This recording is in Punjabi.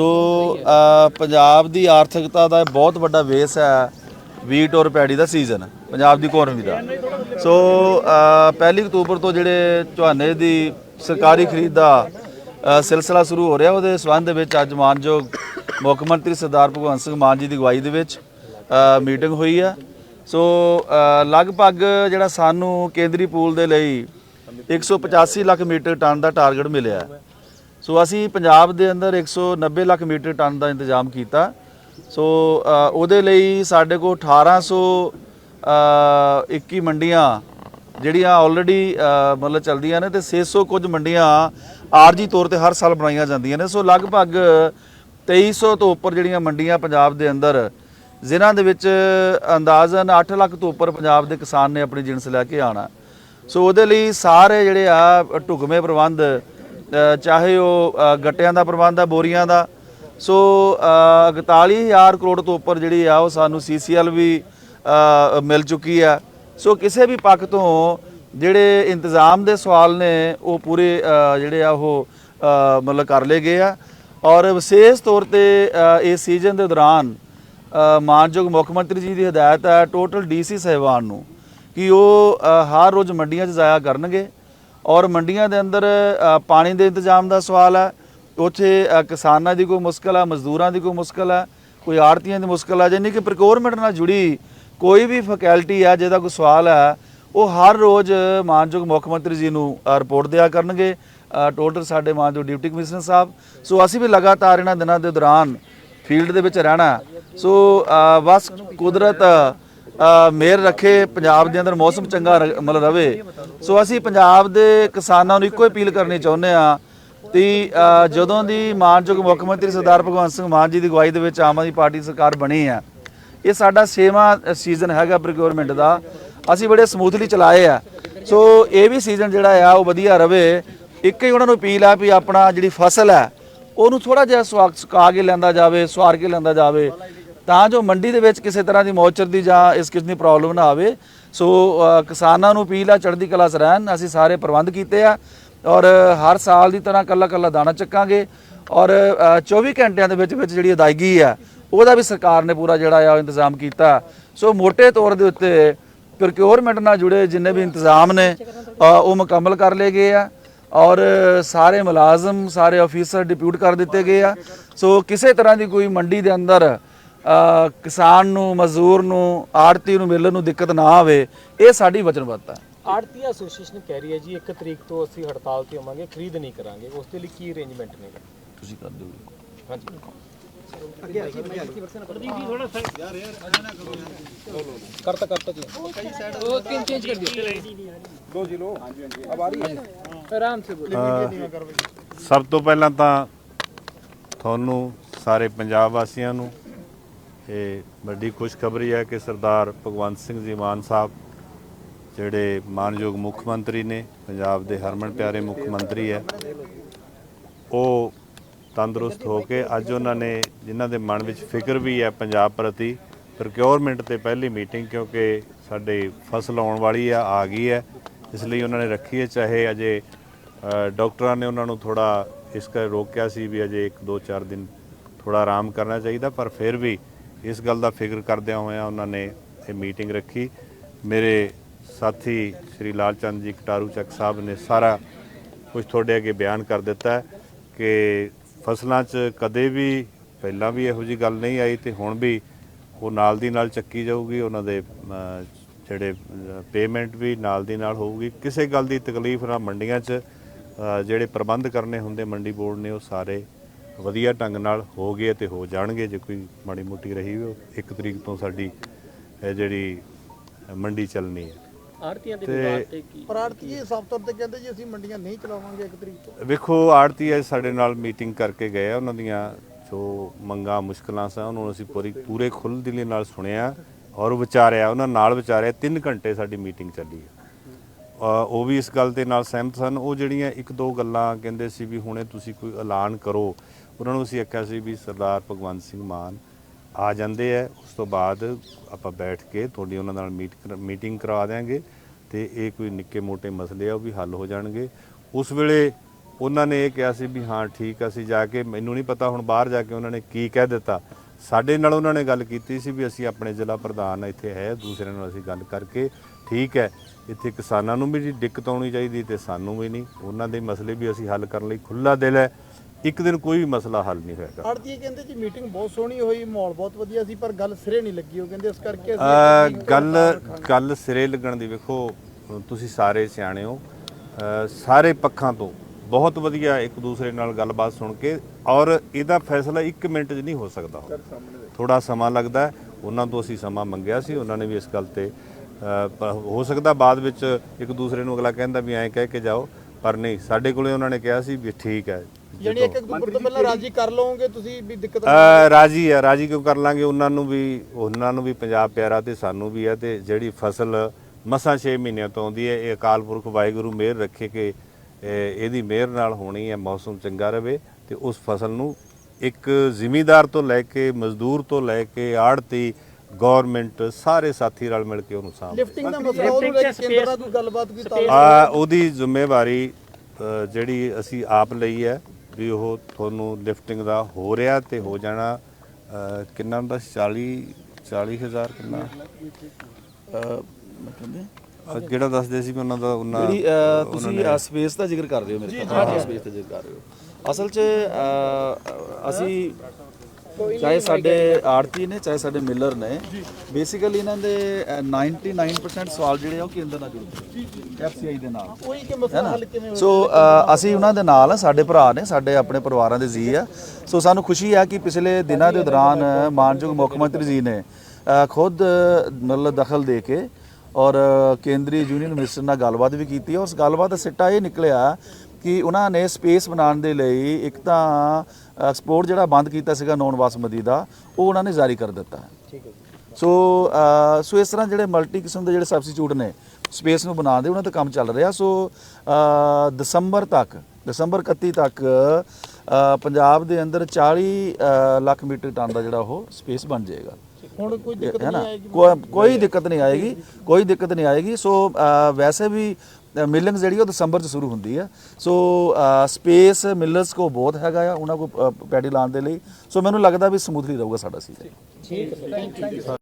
ਸੋ ਪੰਜਾਬ ਦੀ ਆਰਥਿਕਤਾ ਦਾ ਬਹੁਤ ਵੱਡਾ ਬੇਸ ਹੈ ਵੀਟ ਔਰ ਪੈੜੀ ਦਾ ਸੀਜ਼ਨ, ਪੰਜਾਬ ਦੀ ਇਕਨੋਮੀ ਦਾ। ਸੋ ਪਹਿਲੀ ਅਕਤੂਬਰ ਤੋਂ ਜਿਹੜੇ ਝੋਨੇ ਦੀ ਸਰਕਾਰੀ ਖਰੀਦ ਦਾ ਸਿਲਸਿਲਾ ਸ਼ੁਰੂ ਹੋ ਰਿਹਾ, ਉਹਦੇ ਸਬੰਧ ਵਿੱਚ ਅੱਜ ਮਾਨਯੋਗ ਮੁੱਖ ਮੰਤਰੀ ਸਰਦਾਰ ਭਗਵੰਤ ਸਿੰਘ ਮਾਨ ਜੀ ਦੀ ਅਗਵਾਈ ਦੇ ਵਿੱਚ ਮੀਟਿੰਗ ਹੋਈ ਹੈ। ਸੋ ਲਗਭਗ ਜਿਹੜਾ ਸਾਨੂੰ ਕੇਂਦਰੀ ਪੂਲ ਦੇ ਲਈ 185 ਲੱਖ ਮੀਟਰ ਟਨ ਦਾ ਟਾਰਗੇਟ ਮਿਲਿਆ ਹੈ। ਸੋ ਅਸੀਂ ਪੰਜਾਬ ਦੇ ਅੰਦਰ 190 ਲੱਖ ਮੀਟਰ ਟਨ ਦਾ ਇੰਤਜ਼ਾਮ ਕੀਤਾ। ਸੋ ਉਹਦੇ ਲਈ ਸਾਡੇ ਕੋਲ 1800 ਅ, 21 ਮੰਡੀਆਂ ਜਿਹੜੀਆਂ ਆਲਰੇਡੀ ਮਤਲਬ ਚੱਲਦੀਆਂ ਨੇ ਤੇ 600 ਕੁਝ ਮੰਡੀਆਂ ਆਰਜੀ ਤੌਰ ਤੇ ਹਰ ਸਾਲ ਬਣਾਈਆਂ ਜਾਂਦੀਆਂ ਨੇ। ਸੋ ਲਗਭਗ 2300 ਤੋਂ ਉੱਪਰ ਜਿਹੜੀਆਂ ਮੰਡੀਆਂ ਪੰਜਾਬ ਦੇ ਅੰਦਰ ਜ਼ਿਲ੍ਹਾਂ ਦੇ ਵਿੱਚ ਅੰਦਾਜ਼ਨ 8 ਲੱਖ ਤੋਂ ਉੱਪਰ ਪੰਜਾਬ ਦੇ ਕਿਸਾਨ ਨੇ ਆਪਣੀ ਜਿਣਸ ਲੈ ਕੇ ਆਣਾ ਸੋ ਉਹਦੇ ਲਈ ਸਾਰੇ ਜਿਹੜੇ ਆ ਢੁਕਵੇਂ ਪ੍ਰਬੰਧ ਚਾਹੇ ਉਹ ਗੱਟਿਆਂ ਦਾ ਪ੍ਰਬੰਧ ਆ ਬੋਰੀਆਂ ਦਾ। ਸੋ ਅ, 41000 ਕਰੋੜ ਤੋਂ ਉੱਪਰ ਜਿਹੜੀ ਆ ਉਹ ਸਾਨੂੰ ਸੀਸੀਐਲ ਵੀ ਮਿਲ ਚੁੱਕੀ ਆ। ਸੋ ਕਿਸੇ ਵੀ ਪੱਖ ਤੋਂ ਜਿਹੜੇ ਇੰਤਜ਼ਾਮ ਦੇ ਸਵਾਲ ਨੇ ਉਹ ਪੂਰੇ ਜਿਹੜੇ ਆ ਉਹ ਮਤਲਬ ਕਰ ਲਏ ਗਏ ਆ। ਔਰ ਵਿਸ਼ੇਸ਼ ਤੌਰ ਤੇ ਇਸ ਸੀਜ਼ਨ ਦੇ ਦੌਰਾਨ ਮਾਨਯੋਗ ਮੁੱਖ ਮੰਤਰੀ ਜੀ ਦੀ ਹਦਾਇਤ ਹੈ ਟੋਟਲ ਡੀਸੀ ਸਹਿਬਾਨ ਨੂੰ ਕਿ ਉਹ ਹਰ ਰੋਜ਼ ਮੰਡੀਆਂ 'ਚ ਜਾਇਆ ਕਰਨਗੇ। ਔਰ ਮੰਡੀਆਂ ਦੇ ਅੰਦਰ ਪਾਣੀ ਦੇ ਇੰਤਜ਼ਾਮ ਦਾ ਸਵਾਲ ਹੈ। ਉੱਥੇ ਕਿਸਾਨਾਂ ਦੀ ਕੋਈ ਮੁਸ਼ਕਲ ਹੈ, ਮਜ਼ਦੂਰਾਂ ਦੀ ਕੋਈ ਮੁਸ਼ਕਲ ਹੈ, ਕੋਈ ਆੜਤੀਆਂ ਦੀ ਮੁਸ਼ਕਲ ਹੈ ਯਾਨੀ ਕਿ ਪ੍ਰੋਕਿਉਰਮੈਂਟ ਨਾਲ ਜੁੜੀ ਕੋਈ ਵੀ ਫੈਕਲਟੀ ਹੈ, ਜਿਹਦਾ ਕੋਈ ਸਵਾਲ ਹੈ, ਉਹ ਹਰ ਰੋਜ਼ ਮਾਨਯੋਗ ਮੁੱਖ ਮੰਤਰੀ ਜੀ ਨੂੰ ਰਿਪੋਰਟ ਦਿਆ ਕਰਨਗੇ। ਟੋਟਲ ਸਾਡੇ ਮਾਨਯੋਗ ਡਿਪਟੀ ਕਮਿਸ਼ਨਰ ਸਾਹਿਬ। ਸੋ ਅਸੀਂ ਵੀ ਲਗਾਤਾਰ ਇਹਨਾਂ ਦਿਨਾਂ ਦੇ ਦੌਰਾਨ ਫੀਲਡ ਦੇ ਵਿੱਚ ਰਹਿਣਾ ਸੋ ਬਸ ਕੁਦਰਤ ਅ, ਰੱਖੇ ਪੰਜਾਬ ਦੇ ਅੰਦਰ ਮੌਸਮ ਚੰਗਾ ਰ- ਮਤਲਬ ਰਵੇ। ਸੋ ਅਸੀਂ ਪੰਜਾਬ ਦੇ ਕਿਸਾਨਾਂ ਨੂੰ ਇੱਕੋ ਅਪੀਲ ਕਰਨੀ ਚਾਹੁੰਦੇ ਆ ਕਿ ਜਦੋਂ ਦੀ ਮਾਨਯੋਗ ਮੁੱਖ ਮੰਤਰੀ ਸਰਦਾਰ ਭਗਵੰਤ ਸਿੰਘ ਮਾਨ ਜੀ ਦੀ ਅਗਵਾਈ ਦੇ ਵਿੱਚ ਆਮ ਆਦਮੀ ਪਾਰਟੀ ਸਰਕਾਰ ਬਣੀ ਆ ਇਹ ਸਾਡਾ ਛੇਵਾਂ ਸੀਜ਼ਨ ਹੈਗਾ ਪ੍ਰੋਕਿਉਰਮੈਂਟ ਦਾ। ਅਸੀਂ ਬੜੇ ਸਮੂਥਲੀ ਚਲਾਏ ਆ। ਸੋ ਇਹ ਵੀ ਸੀਜ਼ਨ ਜਿਹੜਾ ਆ ਉਹ ਵਧੀਆ ਰਵੇ। ਇੱਕ ਹੀ ਉਹਨਾਂ ਨੂੰ ਅਪੀਲ ਆ ਵੀ ਆਪਣਾ ਜਿਹੜੀ ਫਸਲ ਹੈ ਉਹਨੂੰ ਥੋੜਾ ਜਿਹਾ ਸੁਆ- ਸੁਕਾ ਕੇ ਲੈਂਦਾ ਜਾਵੇ ਸਵਾਰ ਕੇ ਲੈਂਦਾ ਜਾਵੇ। ਤਾਂ ਜੋ ਮੰਡੀ ਦੇ ਵਿੱਚ ਕਿਸੇ ਤਰ੍ਹਾਂ ਦੀ ਮੌਚਰ ਦੀ ਜਾਂ ਇਸ ਕਿਸਮ ਦੀ ਪ੍ਰੋਬਲਮ ਨਾ ਆਵੇ। ਸੋ ਕਿਸਾਨਾਂ ਨੂੰ ਅਪੀਲ ਆ ਚੜ੍ਹਦੀ ਕਲਾ 'ਚ ਰਹਿਣ। ਅਸੀਂ ਸਾਰੇ ਪ੍ਰਬੰਧ ਕੀਤੇ ਆ ਔਰ ਹਰ ਸਾਲ ਦੀ ਤਰ੍ਹਾਂ ਕੱਲਾ ਕੱਲਾ ਦਾਣਾ ਚੱਕਾਂਗੇ ਔਰ ਅ, 24 ਘੰਟਿਆਂ ਦੇ ਵਿੱਚ ਵਿੱਚ ਜਿਹੜੀ ਅਦਾਇਗੀ ਆ ਉਹਦਾ ਵੀ ਸਰਕਾਰ ਨੇ ਪੂਰਾ ਜਿਹੜਾ ਆ ਉਹ ਇੰਤਜ਼ਾਮ ਕੀਤਾ। ਸੋ ਮੋٹے ਤੌਰ ਦੇ ਉੱਤੇ ਪ੍ਰੋਕਿਉਰਮੈਂਟ ਨਾਲ ਜੁੜੇ ਜਿੰਨੇ ਵੀ ਇੰਤਜ਼ਾਮ ਨੇ ਉਹ ਮੁਕੰਮਲ ਕਰ ਲਏ ਗਏ ਆ ਔਰ ਸਾਰੇ ਮੁਲਾਜ਼ਮ ਸਾਰੇ ਅਫੀਸਰ ਡਿਪਿਊਟ ਕਰ ਦਿੱਤੇ ਗਏ ਆ। ਸੋ ਕਿਸੇ ਤਰ੍ਹਾਂ ਦੀ ਕੋਈ ਮੰਡੀ ਦੇ ਅੰਦਰ ਕਿਸਾਨ ਨੂੰ ਮਜ਼ਦੂਰ ਨੂੰ ਆੜਤੀ ਨੂੰ ਮਿਲਣ ਨੂੰ ਦਿੱਕਤ ਨਾ ਆਵੇ ਇਹ ਸਾਡੀ ਵਚਨਬੱਧਤਾ ਹੈ ਆੜਤੀ ਐਸੋਸੀਏਸ਼ਨ ਕਹਿ ਰਹੀ ਹੈ ਜੀ 1 ਤਰੀਕ ਤੋਂ ਅਸੀਂ ਹੜਤਾਲ ਤੇ ਆਵਾਂਗੇ ਖਰੀਦ ਨਹੀਂ ਕਰਾਂਗੇ। ਉਸ ਦੇ ਲਈ ਕੀ ਅਰੇਂਜਮੈਂਟ ਨੇ? ਤੁਸੀਂ ਕਰ ਦਿਓ ਹਾਂਜੀ। ਕਰਤਾ ਕਰਤਾ ਜੀ। ਉਹ ਤਿੰਨ ਚੇਂਜ ਕਰ ਦਿਓ। ਦੋ ਜੀ ਲੋ ਹਾਂਜੀ ਹਾਂਜੀ ਅਬ ਆ। ਰਹੀ ਹੈ ਆਰਾਮ ਸੇ ਬੋਲੋ। ਸਭ ਤੋਂ ਪਹਿਲਾਂ ਤਾਂ ਤੁਹਾਨੂੰ ਸਾਰੇ ਪੰਜਾਬ ਵਾਸੀਆਂ ਨੂੰ ਇਹ ਵੱਡੀ ਖੁਸ਼ਖਬਰੀ ਹੈ ਕਿ ਸਰਦਾਰ ਭਗਵੰਤ ਸਿੰਘ ਜੀ ਮਾਨ ਸਾਹਿਬ ਜਿਹੜੇ ਮਾਨਯੋਗ ਮੁੱਖ ਮੰਤਰੀ ਨੇ ਪੰਜਾਬ ਦੇ ਹਰਮਨ ਪਿਆਰੇ ਮੁੱਖ ਮੰਤਰੀ ਹੈ ਉਹ ਤੰਦਰੁਸਤ ਹੋ ਕੇ ਅੱਜ ਉਹਨਾਂ ਨੇ ਜਿਨ੍ਹਾਂ ਦੇ ਮਨ ਵਿੱਚ ਫਿਕਰ ਵੀ ਹੈ ਪੰਜਾਬ ਪ੍ਰਤੀ ਪ੍ਰੋਕਿਉਰਮੈਂਟ ਤੇ ਪਹਿਲੀ ਮੀਟਿੰਗ ਕਿਉਂਕਿ ਸਾਡੇ ਫਸਲ ਆਉਣ ਵਾਲੀ ਆ ਆ ਗਈ ਹੈ ਇਸ ਲਈ ਉਹਨਾਂ ਨੇ ਰੱਖੀ ਹੈ ਚਾਹੇ ਅਜੇ ਅ, ਡਾਕਟਰਾਂ ਨੇ ਉਹਨਾਂ ਨੂੰ ਥੋੜਾ ਇਸ ਕਰ ਰੋਕਿਆ ਸੀ ਵੀ ਅਜੇ 1 2 4 ਦਿਨ ਥੋੜਾ ਆਰਾਮ ਕਰਨਾ ਚਾਹੀਦਾ ਪਰ ਫਿਰ ਵੀ ਇਸ ਗੱਲ ਦਾ ਫਿਕਰ ਕਰਦਿਆਂ ਹੋਇਆਂ ਉਹਨਾਂ ਨੇ ਇਹ ਮੀਟਿੰਗ ਰੱਖੀ। ਮੇਰੇ ਸਾਥੀ ਸ਼੍ਰੀ ਲਾਲਚੰਦ ਜੀ ਕਟਾਰੂ ਚੱਕ ਸਾਹਿਬ ਨੇ ਸਾਰਾ ਕੁਝ ਤੁਹਾਡੇ ਅੱਗੇ ਬਿਆਨ ਕਰ ਦਿੱਤਾ ਕਿ ਫਸਲਾਂ 'ਚ ਕਦੇ ਵੀ ਪਹਿਲਾਂ ਵੀ ਇਹੋ ਜੀ ਗੱਲ ਨਹੀਂ ਆਈ ਤੇ ਹੁਣ ਵੀ ਉਹ ਨਾਲ ਦੀ ਨਾਲ ਚੱਕੀ ਜਾਊਗੀ, ਉਹਨਾਂ ਦੇ ਜਿਹੜੇ ਪੇਮੈਂਟ ਵੀ ਨਾਲ ਦੀ ਨਾਲ ਹੋਊਗੀ। ਕਿਸੇ ਗੱਲ ਦੀ ਤਕਲੀਫ ਨਾ ਮੰਡੀਆਂ 'ਚ ਜਿਹੜੇ ਪ੍ਰਬੰਧ ਕਰਨੇ ਹੁੰਦੇ ਮੰਡੀ ਬੋਰਡ ਨੇ ਉਹ ਸਾਰੇ ਵਧੀਆ ਢੰਗ ਨਾਲ ਹੋ ਗਏ ਤੇ ਹੋ ਜਾਣਗੇ ਜੇ ਕੋਈ ਮਾੜੀ ਮੋਟੀ ਰਹੀ ਉਹ ਇੱਕ ਤਰੀਕ ਤੋਂ ਸਾਡੀ ਇਹ ਜਿਹੜੀ ਮੰਡੀ ਚੱਲਣੀ ਹੈ। ਆੜਤੀਆਂ ਦੇ ਵਿਵਾਦ ਤੇ ਕੀ? ਪਰ ਆੜਤੀ ਇਹ ਸਾਫ਼ ਤੌਰ ਤੇ ਕਹਿੰਦੇ ਜੀ ਅਸੀਂ ਮੰਡੀਆਂ ਨਹੀਂ ਚਲਾਵਾਂਗੇ ਇੱਕ ਤਰੀਕ ਤੋਂ। ਵੇਖੋ ਆੜਤੀ ਹੈ ਸਾਡੇ ਨਾਲ ਮੀਟਿੰਗ ਕਰਕੇ ਗਏ ਆ ਉਹਨਾਂ ਦੀਆਂ ਜੋ ਮੰਗਾਂ ਮੁਸ਼ਕਲਾਂ ਸਨ ਉਹਨੂੰ ਅਸੀਂ ਪੂਰੀ ਪੂਰੇ ਖੁੱਲ੍ਹ ਦਿਲੀ ਨਾਲ ਸੁਣਿਆ ਔਰ ਵਿਚਾਰਿਆ ਉਹਨਾਂ ਨਾਲ ਵਿਚਾਰਿਆ 3 ਘੰਟੇ ਸਾਡੀ ਮੀਟਿੰਗ ਚੱਲੀ ਹੈ। ਉਹ ਵੀ ਇਸ ਗੱਲ ਦੇ ਨਾਲ ਸਹਿਮਤ ਸਨ। ਉਹ ਜਿਹੜੀਆਂ ਇੱਕ ਦੋ ਗੱਲਾਂ ਕਹਿੰਦੇ ਸੀ ਵੀ ਹੁਣੇ ਤੁਸੀਂ ਕੋਈ ਐਲਾਨ ਕਰੋ ਉਹਨਾਂ ਨੂੰ ਅਸੀਂ ਆਖਿਆ ਸੀ ਵੀ ਸਰਦਾਰ ਭਗਵੰਤ ਸਿੰਘ ਮਾਨ ਆ ਜਾਂਦੇ ਆ ਉਸ ਤੋਂ ਬਾਅਦ ਆਪਾਂ ਬੈਠ ਕੇ ਤੁਹਾਡੀ ਉਹਨਾਂ ਨਾਲ ਮੀਟ ਮੀਟਿੰਗ ਕਰਵਾ ਦਿਆਂਗੇ ਤੇ ਇਹ ਕੋਈ ਨਿੱਕੇ ਮੋਟੇ ਮਸਲੇ ਆ ਉਹ ਵੀ ਹੱਲ ਹੋ ਜਾਣਗੇ। ਉਸ ਵੇਲੇ ਉਹਨਾਂ ਨੇ ਇਹ ਕਿਹਾ ਸੀ ਵੀ ਹਾਂ ਠੀਕ ਆ, ਅਸੀਂ ਜਾ ਕੇ ਮੈਨੂੰ ਨਹੀਂ ਪਤਾ ਹੁਣ ਬਾਹਰ ਜਾ ਕੇ ਉਹਨਾਂ ਨੇ ਕੀ ਕਹਿ ਦਿੱਤਾ। ਸਾਡੇ ਨਾਲ ਉਹਨਾਂ ਨੇ ਗੱਲ ਕੀਤੀ ਸੀ ਵੀ ਅਸੀਂ ਆਪਣੇ ਜ਼ਿਲ੍ਹਾ ਪ੍ਰਧਾਨ ਇੱਥੇ ਹੈ ਦੂਸਰਿਆਂ ਨਾਲ ਅਸੀਂ ਗੱਲ ਕਰਕੇ ਠੀਕ ਹੈ। ਇੱਥੇ ਕਿਸਾਨਾਂ ਨੂੰ ਵੀ ਜੀ ਦਿੱਕਤ ਆਉਣੀ ਚਾਹੀਦੀ ਤੇ ਸਾਨੂੰ ਵੀ ਨਹੀਂ। ਉਹਨਾਂ ਦੇ ਮਸਲੇ ਵੀ ਅਸੀਂ ਹੱਲ ਕਰਨ ਲਈ ਖੁੱਲਾ ਦਿਲ ਹੈ। ਇੱਕ ਦਿਨ ਕੋਈ ਵੀ ਮਸਲਾ ਹੱਲ ਨਹੀਂ ਹੋਏਗਾ। ਆੜਤੀ ਕਹਿੰਦੇ ਜੀ ਮੀਟਿੰਗ ਬਹੁਤ ਸੋਹਣੀ ਹੋਈ ਮਾਹੌਲ ਬਹੁਤ ਵਧੀਆ ਸੀ ਪਰ ਗੱਲ ਸਿਰੇ ਨਹੀਂ ਲੱਗੀ। ਉਹ ਕਹਿੰਦੇ ਇਸ ਕਰਕੇ ਅਸੀਂ ਗੱਲ ਗੱਲ ਸਿਰੇ ਲੱਗਣ ਦੀ ਵੇਖੋ ਤੁਸੀਂ ਸਾਰੇ ਸਿਆਣੇ ਹੋ। ਸਾਰੇ ਪੱਖਾਂ ਤੋਂ ਬਹੁਤ ਵਧੀਆ ਇੱਕ ਦੂਸਰੇ ਨਾਲ ਗੱਲਬਾਤ ਸੁਣ ਕੇ ਔਰ ਇਹਦਾ ਫੈਸਲਾ 1 ਮਿੰਟ 'ਚ ਨਹੀਂ ਹੋ ਸਕਦਾ ਥੋੜਾ ਸਮਾਂ ਲੱਗਦਾ ਉਹਨਾਂ ਤੋਂ ਅਸੀਂ ਸਮਾਂ ਮੰਗਿਆ ਸੀ ਉਹਨਾਂ ਨੇ ਵੀ ਇਸ ਗੱਲ ਤੇ ਹੋ ਸਕਦਾ ਬਾਅਦ ਵਿੱਚ ਇੱਕ ਦੂਸਰੇ ਨੂੰ ਅਗਲਾ ਕਹਿੰਦਾ ਵੀ ਐਂ ਕਹਿ ਕੇ ਜਾਓ ਪਰ ਨਹੀਂ ਸਾਡੇ ਕੋਲੇ ਉਹਨਾਂ ਨੇ ਕਿਹਾ ਸੀ ਵੀ ਠੀਕ ਹੈ ਯਾਨੀ ਇੱਕ ਅਕਤੂਬਰ ਤੋਂ ਪਹਿਲਾਂ ਰਾਜੀ ਕਰ ਲਓਗੇ ਤੁਸੀਂ ਵੀ ਦਿੱਕਤ ਰਾਜੀ ਹੈ ਰਾਜੀ ਕਿਉਂ ਕਰ ਲਾਂਗੇ? ਉਹਨਾਂ ਨੂੰ ਵੀ ਉਹਨਾਂ ਨੂੰ ਵੀ ਪੰਜਾਬ ਪਿਆਰਾ ਤੇ ਸਾਨੂੰ ਵੀ ਹੈ ਤੇ ਜਿਹੜੀ ਫਸਲ ਮਸਾਂ 6 ਮਹੀਨਿਆਂ ਤੋਂ ਆਉਂਦੀ ਹੈ ਇਹ ਅਕਾਲ ਪੁਰਖ ਵਾਹਿਗੁਰੂ ਮਿਹਰ ਰੱਖੇ ਕਿ ਇਹਦੀ ਮਿਹਰ ਨਾਲ ਹੋਣੀ ਹੈ ਮੌਸਮ ਚੰਗਾ ਰਵੇ ਤੇ ਉਸ ਫਸਲ ਨੂੰ ਇੱਕ ਜ਼ਿਮੀਂਦਾਰ ਤੋਂ ਲੈ ਕੇ ਮਜ਼ਦੂਰ ਤੋਂ ਲੈ ਕੇ ਆੜਤੀ ਗਵਰਨਮੈਂਟ ਸਾਰੇ ਸਾਥੀ ਰਲ ਮਿਲ ਕੇ ਉਹਨੂੰ ਸਾਂਭ ਲਿਫਟਿੰਗ ਦਾ ਮਸਲਾ ਉਹਨੂੰ ਲੈ ਕੇ ਕੇਂਦਰ ਨਾਲ ਗੱਲਬਾਤ ਕੋਈ ਤਾਲ ਆ ਉਹਦੀ ਜ਼ਿੰਮੇਵਾਰੀ ਜਿਹੜੀ ਅਸੀਂ ਆਪ ਲਈ ਹੈ ਵੀ ਉਹ ਤੁਹਾਨੂੰ ਲਿਫਟਿੰਗ ਦਾ ਹੋ ਰਿਹਾ ਤੇ ਹੋ ਜਾਣਾ ਕਿੰਨਾ ਹੁੰਦਾ ਸੀ? 40 40000 ਕਿੰਨਾ ਕਹਿੰਦੇ ਕਿਹੜਾ ਦੱਸਦੇ ਸੀ ਵੀ ਉਹਨਾਂ ਦਾ ਉਹਨਾਂ ਜਿਹੜੀ ਅਹ, ਤੁਸੀਂ ਸਪੇਸ ਦਾ ਜ਼ਿਕਰ ਕਰ ਰਹੇ ਹੋ ਮੇਰੇ ਖਿਆਲ ਸਪੇਸ ਦਾ ਜ਼ਿਕਰ ਕਰ ਰਹੇ ਹੋ। ਅਸਲ 'ਚ ਅਹ, ਅਸੀਂ ਚਾਹੇ ਸਾਡੇ ਆੜਤੀ ਨੇ ਚਾਹੇ ਸਾਡੇ ਮਿਲਰ ਨੇ ਬੇਸਿਕਲੀ ਇਹਨਾਂ ਦੇ ਅਹ, 99% ਸਵਾਲ ਜਿਹੜੇ ਆ ਉਹ ਕੇਂਦਰ ਨਾਲ ਜੁੜਦੇ ਐਫਸੀਆਈ ਦੇ ਨਾਲ। ਕੋਈ ਕਿ ਮਸਲਾ ਹੱਲ ਕਿਵੇਂ ਸੋ ਅ, ਅਸੀਂ ਉਹਨਾਂ ਦੇ ਨਾਲ ਆ ਸਾਡੇ ਭਰਾ ਨੇ ਸਾਡੇ ਆਪਣੇ ਪਰਿਵਾਰਾਂ ਦੇ ਜੀ ਆ। ਸੋ ਸਾਨੂੰ ਖੁਸ਼ੀ ਆ ਕਿ ਪਿਛਲੇ ਦਿਨਾਂ ਦੇ ਦੌਰਾਨ ਮਾਨਯੋਗ ਮੁੱਖ ਮੰਤਰੀ ਜੀ ਨੇ ਅ, ਖੁਦ ਮਤਲਬ ਦਖਲ ਦੇ ਕੇ ਔਰ ਕੇਂਦਰੀ ਯੂਨੀਅਨ ਮਿਨਿਸਟਰ ਨਾਲ ਗੱਲਬਾਤ ਵੀ ਕੀਤੀ। ਉਸ ਗੱਲਬਾਤ ਦਾ ਸਿੱਟਾ ਇਹ ਨਿਕਲਿਆ ਕਿ ਉਹਨਾਂ ਨੇ ਸਪੇਸ ਬਣਾਉਣ ਦੇ ਲਈ ਇੱਕ ਤਾਂ ਐਕਸਪੋਰਟ ਜਿਹੜਾ ਬੰਦ ਕੀਤਾ ਸੀਗਾ ਨੌਨ ਬਾਸਮਤੀ ਦਾ ਉਹ ਉਹਨਾਂ ਨੇ ਜਾਰੀ ਕਰ ਦਿੱਤਾ। ਠੀਕ ਹੈ ਸੋ ਸੋ ਇਸ ਤਰ੍ਹਾਂ ਜਿਹੜੇ ਮਲਟੀ ਕਿਸਮ ਦੇ ਜਿਹੜੇ ਸਬਸਟੀਟਿਊਟ ਨੇ ਸਪੇਸ ਨੂੰ ਬਣਾਉਣ ਦੇ ਉਹਨਾਂ ਤੇ ਕੰਮ ਚੱਲ ਰਿਹਾ। ਸੋ ਦਸੰਬਰ ਤੱਕ ਦਸੰਬਰ 31 ਤੱਕ ਪੰਜਾਬ ਦੇ ਅੰਦਰ 40 ਅ, ਲੱਖ ਮੀਟਰ ਟਨ ਦਾ ਜਿਹੜਾ ਉਹ ਸਪੇਸ ਬਣ ਜਾਏਗਾ। ਹੁਣ ਕੋਈ ਦਿੱਕਤ ਹੈ ਨਾ। ਨਹੀਂ ਆਏਗੀ? ਕੋਈ ਦਿੱਕਤ ਨਹੀਂ ਆਏਗੀ। ਕੋਈ ਦਿੱਕਤ ਨਹੀਂ ਆਏਗੀ। ਸੋ ਵੈਸੇ ਵੀ ਮਿਲਿੰਗ ਜਿਹੜੀ ਉਹ ਦਸੰਬਰ ਚ ਸ਼ੁਰੂ ਹੁੰਦੀ ਹੈ ਸੋ ਸਪੇਸ ਮਿਲਰਸ ਕੋ ਬਹੁਤ ਹੈਗਾ ਆ ਉਹਨਾਂ ਕੋ ਪੈਡੀ ਲਾਉਣ ਦੇ ਲਈ। ਸੋ ਮੈਨੂੰ ਲੱਗਦਾ ਵੀ ਸਮੂਥਲੀ ਰਹੂਗਾ ਸਾਡਾ ਸੀਜ਼ਨ ਠੀਕ ਹੈ। Thank you